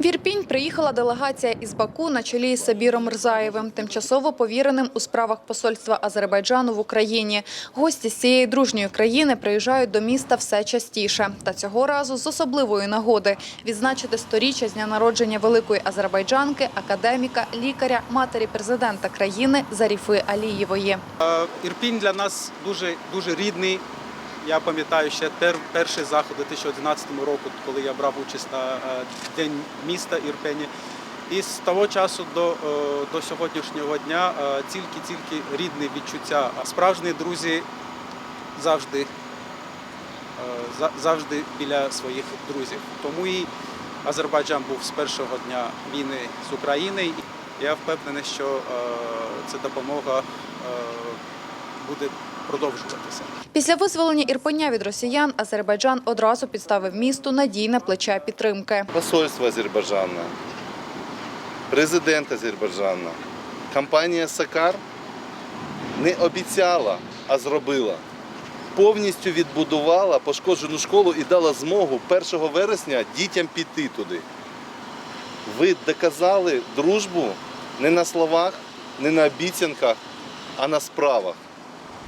В Ірпінь приїхала делегація із Баку на чолі з Сабіром Рзаєвим, тимчасово повіреним у справах посольства Азербайджану в Україні. Гості з цієї дружньої країни приїжджають до міста все частіше. Та цього разу з особливої нагоди відзначити сторіччя з дня народження великої азербайджанки, академіка, лікаря, матері президента країни Заріфи Алієвої. Е, Ірпінь для нас дуже, дуже рідний. Я пам'ятаю ще перший заход у 2011 року, коли я брав участь на е, День міста Ірпені. І з того часу до, е, до сьогоднішнього дня е, тільки-тільки рідне відчуття. А Справжні друзі завжди, завжди біля своїх друзів. Тому і Азербайджан був з першого дня війни з Україною. Я впевнений, що е, ця допомога буде продовжуватися. Після визволення Ірпеня від росіян Азербайджан одразу підставив місту надійне плече підтримки. посольство Азербайджану, президент Азербайджану, компанія Сакар не обіцяла, а зробила. Повністю відбудувала пошкоджену школу і дала змогу 1 вересня дітям піти туди. Ви доказали дружбу не на словах, не на обіцянках, а на справах.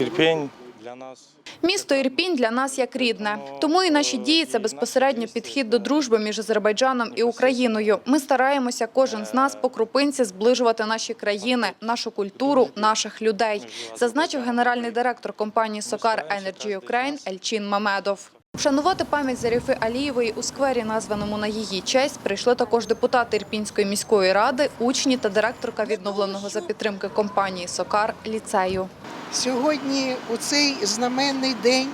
Ірпень для нас Місто Ірпінь для нас як рідне. Тому і наші дії це безпосередньо підхід до дружби між Азербайджаном і Україною. Ми стараємося кожен з нас по крупинці зближувати наші країни, нашу культуру, наших людей, зазначив генеральний директор компанії Сокар Energy Ukraine Ельчин Мамедов. Вшанувати пам'ять Заріфи Алієвої у сквері, названому на її честь, прийшли також депутати Ірпінської міської ради, учні та директорка відновленого за підтримки компанії Сокар ліцею. Сьогодні, у цей знаменний день,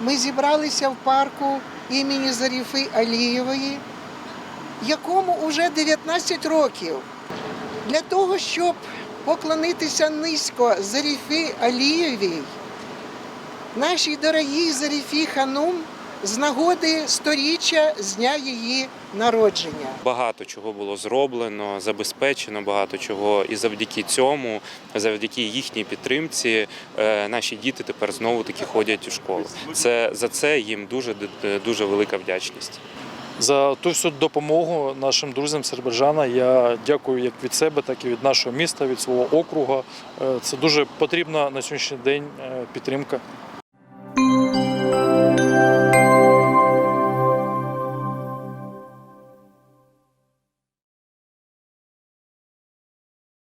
ми зібралися в парку імені Заріфи Алієвої, якому вже 19 років, для того, щоб поклонитися низько Заріфи Алієвій, нашій дорогій Заріфі Ханум з нагоди сторіччя з дня її народження. Багато чого було зроблено, забезпечено багато чого, і завдяки цьому, завдяки їхній підтримці, е, наші діти тепер знову таки ходять у школу. Це за це їм дуже дуже велика вдячність. за ту всю допомогу нашим друзям з Азербайджана. Я дякую як від себе, так і від нашого міста, від свого округу. Е, Це дуже потрібна на сьогоднішній день е, підтримка.